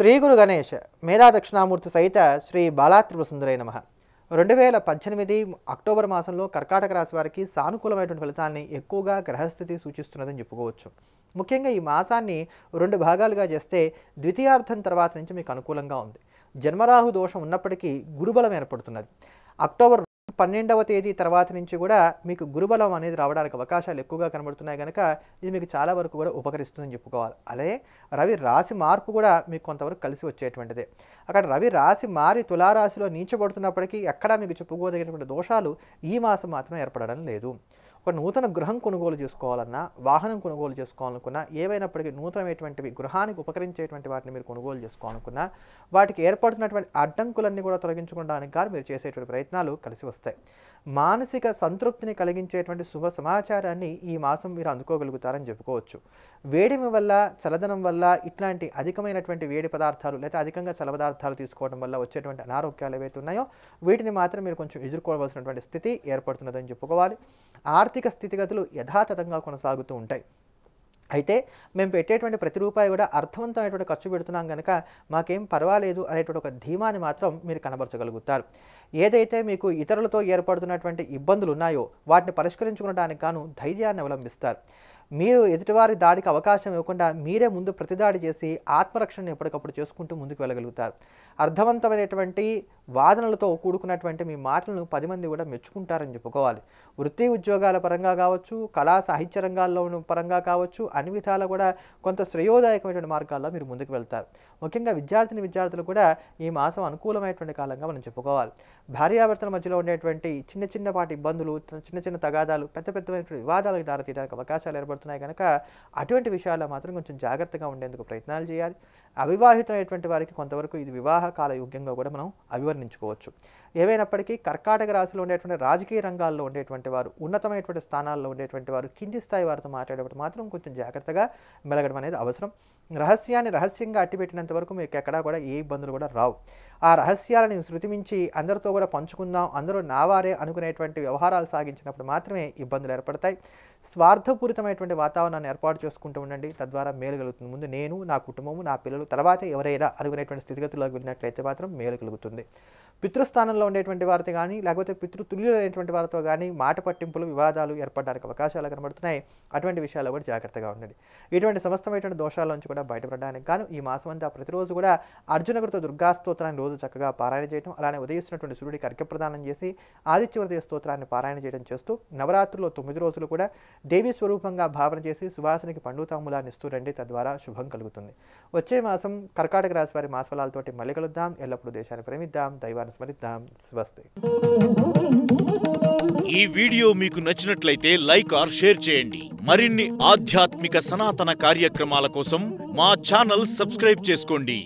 శ్రీ గురు గణేష్ మేధా దక్షిణామూర్తి సహిత శ్రీ బాలాత్రిపు సుందరై నమ. రెండు వేల పద్దెనిమిది అక్టోబర్ మాసంలో కర్కాటక రాశి వారికి సానుకూలమైనటువంటి ఫలితాన్ని ఎక్కువగా గ్రహస్థితి సూచిస్తున్నదని చెప్పుకోవచ్చు. ముఖ్యంగా ఈ మాసాన్ని రెండు భాగాలుగా చేస్తే ద్వితీయార్థం తర్వాత నుంచి మీకు అనుకూలంగా ఉంది. జన్మరాహు దోషం ఉన్నప్పటికీ గురుబలం ఏర్పడుతున్నది. అక్టోబర్ పన్నెండవ తేదీ తర్వాత నుంచి కూడా మీకు గురుబలం అనేది రావడానికి అవకాశాలు ఎక్కువగా కనబడుతున్నాయి కనుక ఇది మీకు చాలా వరకు కూడా ఉపకరిస్తుందని చెప్పుకోవాలి. అలాగే రవి రాశి మార్పు కూడా మీకు కొంతవరకు కలిసి వచ్చేటువంటిదే. అక్కడ రవి రాశి మారి తులారాశిలో నీచబడుతున్నప్పటికీ ఎక్కడా మీకు చెప్పుకోదగినటువంటి దోషాలు ఈ మాసం మాత్రం ఏర్పడడం లేదు. ఒక నూతన గృహం కొనుగోలు చేసుకోవాలన్నా వాహనం కొనుగోలు చేసుకోవాలనుకున్నా ఏవైనప్పటికీ నూతనమైనటువంటివి గృహానికి ఉపకరించేటువంటి వాటిని మీరు కొనుగోలు చేసుకోవాలనుకున్నా వాటికి ఏర్పడుతున్నటువంటి అడ్డంకులన్నీ కూడా తొలగించుకోవడానికి కానీ మీరు చేసేటువంటి ప్రయత్నాలు కలిసి వస్తాయి. మానసిక సంతృప్తిని కలిగించేటువంటి శుభ సమాచారాన్ని ఈ మాసం మీరు అందుకోగలుగుతారని చెప్పుకోవచ్చు. వేడిమి వల్ల చలదనం వల్ల ఇట్లాంటి అధికమైనటువంటి వేడి పదార్థాలు లేదా అధికంగా చల పదార్థాలు తీసుకోవడం వల్ల వచ్చేటువంటి అనారోగ్యాలు ఏవైతే ఉన్నాయో వీటిని మాత్రం మీరు కొంచెం ఎదుర్కోవాల్సినటువంటి స్థితి ఏర్పడుతున్నదని చెప్పుకోవాలి. ఆర్థిక ఆర్థిక స్థితిగతులు యథాతథంగా కొనసాగుతూ ఉంటాయి. అయితే మేము పెట్టేటువంటి ప్రతి రూపాయి కూడా అర్థవంతమైనటువంటి ఖర్చు పెడుతున్నాం కనుక మాకేం పర్వాలేదు అనేటువంటి ఒక ధీమాని మాత్రం మీరు కనబరచగలుగుతారు. ఏదైతే మీకు ఇతరులతో ఏర్పడుతున్నటువంటి ఇబ్బందులు ఉన్నాయో వాటిని పరిష్కరించుకోవడానికి గాను ధైర్యాన్ని అవలంబిస్తారు. మీరు ఎదుటివారి దాడికి అవకాశం ఇవ్వకుండా మీరే ముందు ప్రతిదాడి చేసి ఆత్మరక్షణను ఎప్పటికప్పుడు చేసుకుంటూ ముందుకు వెళ్ళగలుగుతారు. అర్థవంతమైనటువంటి వాదనలతో కూడుకున్నటువంటి మీ మాటలను పది మంది కూడా మెచ్చుకుంటారని చెప్పుకోవాలి. వృత్తి ఉద్యోగాల పరంగా కావచ్చు కళా సాహిత్య రంగాల్లో పరంగా కావచ్చు అన్ని విధాల కూడా కొంత శ్రేయోదాయకమైనటువంటి మార్గాల్లో మీరు ముందుకు వెళ్తారు. ముఖ్యంగా విద్యార్థిని విద్యార్థులు కూడా ఈ మాసం అనుకూలమైనటువంటి కాలంగా మనం చెప్పుకోవాలి. భార్యాభర్తల మధ్యలో ఉండేటువంటి చిన్న చిన్నపాటి ఇబ్బందులు చిన్న చిన్న తగాదాలు పెద్ద పెద్దమైనటువంటి వివాదాలకు దారితీయడానికి అవకాశాలు ఏర్పడుతున్నాయి కనుక అటువంటి విషయాల్లో మాత్రం కొంచెం జాగ్రత్తగా ఉండేందుకు ప్రయత్నాలు చేయాలి. అవివాహితమైనటువంటి వారికి కొంతవరకు ఇది వివాహ కాల యోగ్యంగా కూడా మనం అభివర్ణించుకోవచ్చు. ఏవైనప్పటికీ కర్కాటక రాశిలో ఉండేటువంటి రాజకీయ రంగాల్లో ఉండేటువంటి వారు ఉన్నతమైనటువంటి స్థానాల్లో ఉండేటువంటి వారు కింది స్థాయి వారితో మాట్లాడేటప్పుడు మాత్రం కొంచెం జాగ్రత్తగా మెలగడం అనేది అవసరం. రహస్యాన్ని రహస్యంగా అట్టిపెట్టినంత వరకు మీకు ఎక్కడా కూడా ఏ ఇబ్బందులు కూడా రావు. ఆ రహస్యాలని శృతిమించి అందరితో కూడా పంచుకుందాం అందరూ నావారే అనుకునేటువంటి వ్యవహారాలు సాగించినప్పుడు మాత్రమే ఇబ్బందులు ఏర్పడతాయి. స్వార్థపూరితమైనటువంటి వాతావరణాన్ని ఏర్పాటు చేసుకుంటూ ఉండండి. తద్వారా మేలు కలుగుతుంది. ముందు నేను నా కుటుంబము నా పిల్లలు తర్వాతే ఎవరైనా అనుకునేటువంటి స్థితిగతుల్లోకి వెళ్ళినట్లయితే మాత్రం మేలు కలుగుతుంది. పితృస్థానంలో ఉండేటువంటి వారితో కానీ లేకపోతే పితృతుల్యులైనటువంటి వారితో కానీ మాట పట్టింపులు వివాదాలు ఏర్పడడానికి అవకాశాలు కనబడుతున్నాయి. అటువంటి విషయాల్లో కూడా జాగ్రత్తగా ఉండండి. ఇటువంటి సమస్తమైనటువంటి దోషాల నుంచి కూడా బయటపడడానికి గాను ఈ మాసం అంతా ప్రతిరోజు కూడా అర్జునకృత దుర్గాస్తోత్రాన్ని రోజు రోజు చక్కగా పారాయణ చేయడం అలానే ఉదయిస్తున్నటువంటి సూర్యుడికి అర్ఘ్యప్రదానం చేసి ఆదిత్యవృదయ స్తోత్రాన్ని పారాయణ చేయడం చేస్తూ నవరాత్రుల్లో తొమ్మిది రోజులు కూడా దేవీ స్వరూపంగా భావన చేసి సువాసనకి పండుతాములాన్ని ఇస్తూ రండి. తద్వారా శుభం కలుగుతుంది. వచ్చే మాసం కర్కాటక రాశి వారి మాసఫలాలతోటి మళ్ళీ కలుద్దాం. ఎల్లప్పుడూ దేశాన్ని ప్రేమిద్దాం. దైవాన్ని స్మరిద్దాం. స్వస్తి. ఈ వీడియో మీకు నచ్చినట్లయితే లైక్ ఆర్ షేర్ చేయండి. మరిన్ని ఆధ్యాత్మిక సనాతన కార్యక్రమాల కోసం మా ఛానల్ సబ్స్క్రైబ్ చేసుకోండి.